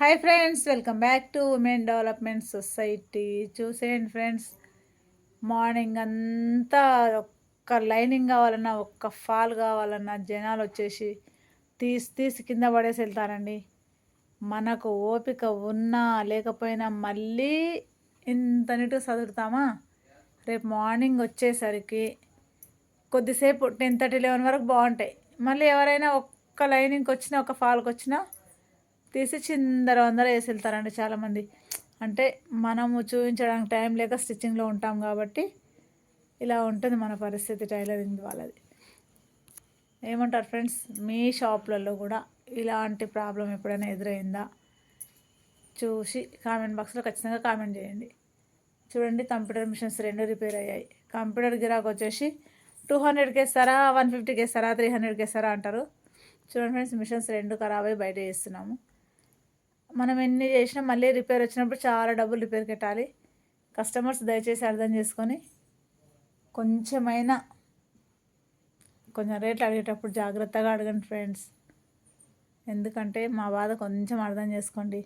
Hi friends welcome back to women development society చూసేయండి friends morning అంతా ఒక్క lining కావాలన్నా ఒక్క ఫాల్ కావాలన్నా జనాలు వచ్చేసి తీసి తీసి కింద పడేసి వెళ్తారండి. మనకు ఓపిక ఉన్నా లేకపోయినా మళ్ళీ ఇంత నీట్గా చదువుతామా రేపు మార్నింగ్ వచ్చేసరికి కొద్దిసేపు టెన్ థర్టీ లెవెన్ వరకు బాగుంటాయి. మళ్ళీ ఎవరైనా ఒక్క లైనింగ్కి వచ్చినా ఒక ఫాల్కి వచ్చినా తీసి చిందర వందర వేసి వెళ్తారండి చాలామంది. అంటే మనము చూపించడానికి టైం లేక స్టిచ్చింగ్లో ఉంటాం కాబట్టి ఇలా ఉంటుంది మన పరిస్థితి టైలరింగ్ వాళ్ళది. ఏమంటారు ఫ్రెండ్స్? మీ షాప్లలో కూడా ఇలాంటి ప్రాబ్లం ఎప్పుడైనా ఎదురైందా? చూసి కామెంట్ బాక్స్లో ఖచ్చితంగా కామెంట్ చేయండి. చూడండి కంప్యూటర్ మిషన్స్ రెండు రిపేర్ అయ్యాయి. కంప్యూటర్ గిరాక్ వచ్చేసి టూ హండ్రెడ్కి వేస్తారా వన్ ఫిఫ్టీకి వేస్తారా త్రీ హండ్రెడ్కి వేస్తారా అంటారు. చూడండి ఫ్రెండ్స్ మిషన్స్ రెండు ఖరాబ్ అయ్యి బయట వేస్తున్నాము. మనం ఎన్ని చేసినా మళ్ళీ రిపేర్ వచ్చినప్పుడు చాలా డబ్బులు రిపేర్ కట్టాలి. కస్టమర్స్ దయచేసి అర్థం చేసుకొని కొంచెమైనా కొంచెం రేట్లు అడిగేటప్పుడు జాగ్రత్తగా అడగండి ఫ్రెండ్స్. ఎందుకంటే మా బాధ కొంచెం అర్థం చేసుకోండి.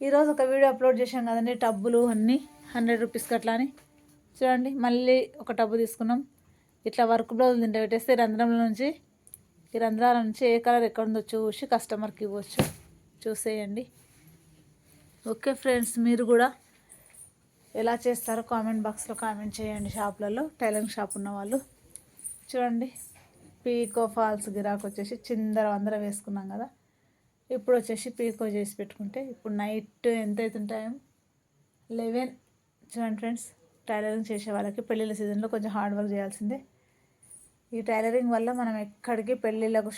ఈరోజు ఒక వీడియో అప్లోడ్ చేసాం కదండి టబ్బులు అన్నీ హండ్రెడ్ రూపీస్కి అట్లా అని. చూడండి మళ్ళీ ఒక టబ్బు తీసుకున్నాం. ఇట్లా వర్క్ బ్లౌజ్ తింటే పెట్టేస్తే రంధ్రంలో నుంచి ఈ రంధ్రాల నుంచి ఏ కలర్ ఎక్కడ ఉందో చూసి కస్టమర్కి ఇవ్వచ్చు. చూసేయండి. ఓకే ఫ్రెండ్స్ మీరు కూడా ఎలా చేస్తారో కామెంట్ బాక్స్లో కామెంట్ చేయండి షాప్లలో. టైలరింగ్ షాప్ ఉన్న వాళ్ళు. చూడండి పీకో ఫాల్స్ గిరాకు వచ్చేసి చిందర వందర వేసుకున్నాం కదా. ఇప్పుడు వచ్చేసి పీకో చేసి పెట్టుకుంటే ఇప్పుడు నైట్ ఎంత అవుతుంది టైం? లెవెన్. చూడండి ఫ్రెండ్స్ టైలరింగ్ చేసే వాళ్ళకి పెళ్ళిళ్ళ సీజన్లో కొంచెం హార్డ్ వర్క్ చేయాల్సిందే. ఈ టైలరింగ్ వల్ల మనం ఎక్కడికి పెళ్ళిళ్ళకు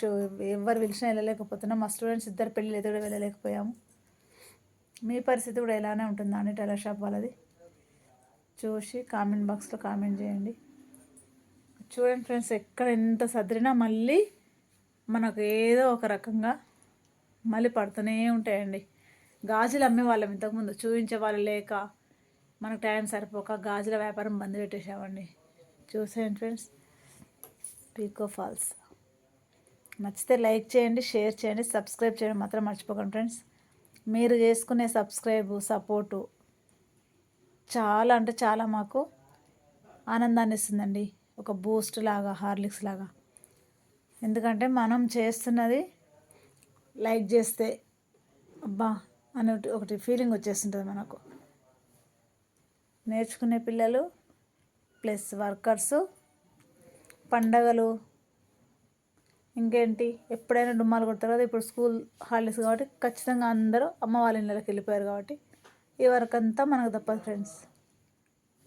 ఎవరు పిలిచినా వెళ్ళలేకపోతున్నాం. మా స్టూడెంట్స్ ఇద్దరు పెళ్ళిళ్ళు ఎదురు వెళ్ళలేకపోయాము. మీ పరిస్థితి కూడా ఎలానే ఉంటుందా అండి టైలర్ షాప్ వాళ్ళది? చూసి కామెంట్ బాక్స్లో కామెంట్ చేయండి. చూడండి ఫ్రెండ్స్ ఎక్కడ ఎంత సదిరినా మళ్ళీ మనకు ఏదో ఒక రకంగా మళ్ళీ పడుతూనే ఉంటాయండి. గాజులు అమ్మే వాళ్ళం ఇంతకుముందు చూపించే వాళ్ళు లేక మనకు టైం సరిపోక గాజుల వ్యాపారం బంద్ పెట్టేసామండి చూసేయండి ఫ్రెండ్స్ పీకో ఫాల్స్. నచ్చితే లైక్ చేయండి షేర్ చేయండి సబ్స్క్రైబ్ చేయడం మాత్రం మర్చిపోకండి ఫ్రెండ్స్. మీరు చేసుకునే సబ్స్క్రైబ్ సపోర్టు చాలా అంటే చాలా మాకు ఆనందాన్ని ఇస్తుందండి. ఒక బూస్ట్ లాగా హార్లిక్స్ లాగా. ఎందుకంటే మనం చేస్తున్నది లైక్ చేస్తే అబ్బా అని ఒకటి ఫీలింగ్ వచ్చేస్తుంటుంది మనకు. నేర్చుకునే పిల్లలు ప్లస్ వర్కర్సు పండగలు ఇంకేంటి? ఎప్పుడైనా డుమ్మాలు కొడతారు కదా ఇప్పుడు స్కూల్ హాలిడేస్ కాబట్టి ఖచ్చితంగా అందరూ అమ్మ వాళ్ళ ఇళ్ళకి వెళ్ళిపోయారు కాబట్టి ఈ వరకు అంతా మనకు తప్పదు ఫ్రెండ్స్.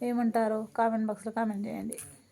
ఏమంటారు? కామెంట్ బాక్స్లో కామెంట్ చేయండి.